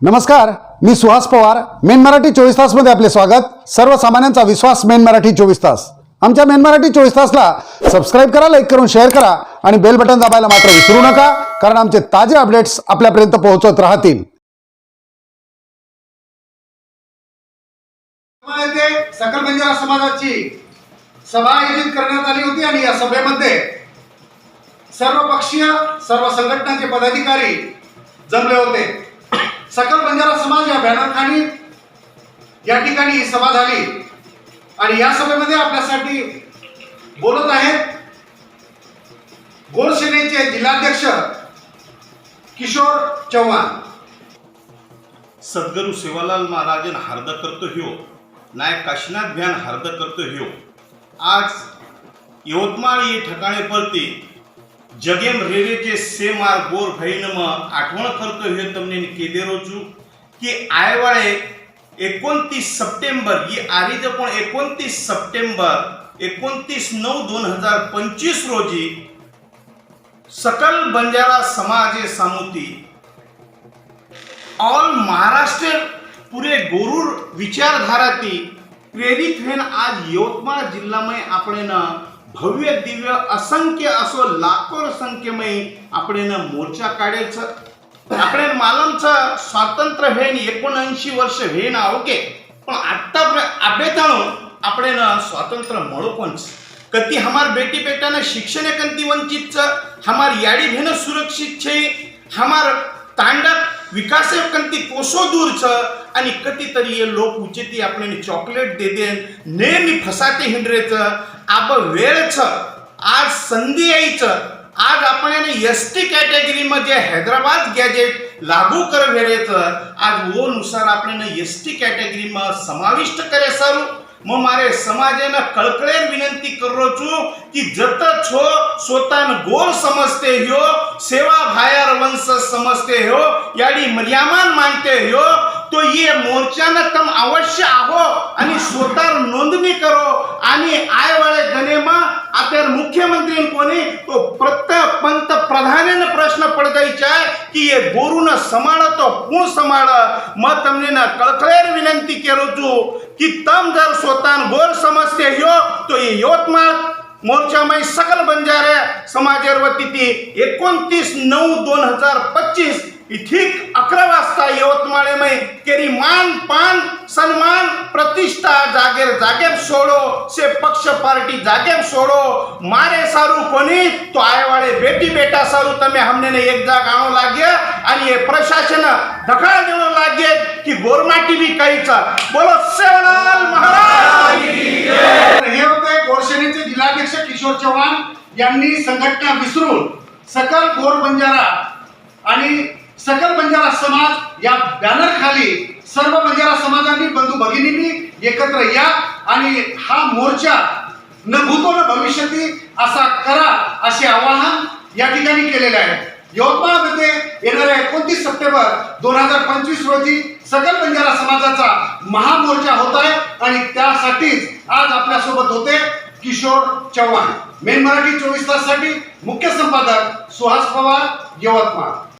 नमस्कार मी सुहास पवार. मेन मराठी चोवीस तासमध्ये आपले स्वागत. सर्वसामान्यांचा विश्वास मेन मराठी चोवीस तास. आमच्या मेन मराठी चोवीस तासला सबस्क्राईब करा लाईक करून शेअर करा आणि बेल बटन दाबायला मात्र विसरू नका कारण आमचे ताजे अपडेट्स आपल्यापर्यंत पोहोचत राहतील. सकल बंजारा समाजाची सभा आयोजित करण्यात आली होती आणि या सभेमध्ये सर्व पक्षीय सर्व संघटनांचे पदाधिकारी जमले होते. सकल बंजारा समाज या बॅनरखाली या ठिकाणी ही सभा झाली. आणि या सभेमध्ये आपल्यासाठी बोलत आहेत गोरसेनेचे जिल्हाध्यक्ष किशोर चव्हाण. सद्गुरु सेवालाल महाराजन हार्द करतो ह्यो. नायक काशीनाथ भ्यान हार्द करतो ह्यो. आज यवतमाळ ये ठिकाणी परती जगेम रेवेचे से मार गोर भईन म आठवण करतो ह्यो તમને કેદે છું કે આયવાળે एकोणतीस सप्टेंबर ही आरीज पण एकोणतीस सप्टेंबर एकोणतीस नऊ दोन हजार पंचवीस रोजी सकल बंजारा समाजे सामुती ऑल महाराष्ट्र पुरे गोरूर विचारधाराती प्रेरित होईन आज यवतमाळ जिल्हामय આપણે ભવ્ય દિવ્ય અસંખ્ય અસો લાખો સંખ્યમય આપણે મોરચા કાઢેલ છે આપણે માલમ છે સ્વાતંત્ર વેન એકોણએંશી વર્ષે વેન આવકે પણ આટલા આબેતાણું આપણે સ્વાતંત્ર મળો પણ છે કતી હમાર બેટી બેટાને શિક્ષણ કંતી વંચિત છે હમાર યાડી બહેનો સુરક્ષિત છે હમાર તાંડક વિકાસે કંતી કોષો દૂર છે आणि ಕಟ್ಟಿತರಿಯ ಲೋಕ ಉಚಿತಿ આપણે ચોકલેટ દે દે નેમી ફસાતી હિંડરે છ. આબ વેળ છ. આજ સંધિ આવી છ. આજ આપણે એસટી કેટેગરીમાં જે હૈદરાબાદ ગેજેટ લાગુ કરવેરે છ, આજ ઓ અનુસાર આપણે એસટી કેટેગરીમાં સમાવિષ્ટ કરે સારું. હું મારે સમાજને કળકળેર વિનંતી કરો છું કે જત છો સોતાન ગોળ સમજતે હો, સેવા ભાયર વંશ સમજતે હો યાડી મર્યામાન માનતે હો तो ये मोर्चाना तम अवश्य आहो आणि स्वतः नोंदणी करो. आणि आयवाळे गणेमा आता मुख्यमंत्री कोणी तो प्रत पंतप्रधान प्रश्न पडता विचार की हे न समाळ तो पूर्ण समाळ मग तमने ना कळकळेर विनंती केलो तू की तम जर स्वतः गोर समजते हो तो हे यवतमाळ मोर्चामाई सकल बंजारे समाजावर ती एकोणतीस नऊ दोन हजार पच्चीस ठीक अकरा वाजता यवतमाळेमय केरी मान पान सन्मान प्रतिष्ठा जागेर जागेर सोडो से पक्ष पार्टी जागेर सोडो. मारे सारू कोणी? तो आयवाळे बेटी बेटा सारू तमे हमने ने एक जाग आणू लागे. आणि हे प्रशासन ढकल देणं लागे की गोरमाटी बी काहीच. बोलो सेवलाल महाराज! हे होते गोरसेनेचे जिल्हाध्यक्ष किशोर चव्हाण यांनी संघटना विसरून सकल गोर बंजारा आणि सकल बंजारा समाज या बॅनर खाली सर्व बंजारा समाजांनी बंधू भगिनींनी एकत्र या आणि हा मोर्चा न भूतो न भविष्यती असा करा असे आवाहन या ठिकाणी केलेले आहे. यवतमाळमध्ये येणाऱ्या एकोणतीस सप्टेंबर दोन हजार पंचवीस रोजी सकल बंजारा समाजाचा महामोर्चा होत आहे आणि त्यासाठीच आज आपल्यासोबत होते किशोर चव्हाण. मेन मराठी चोवीस ताससाठी मुख्य संपादक सुहास पवार यवतमाळ.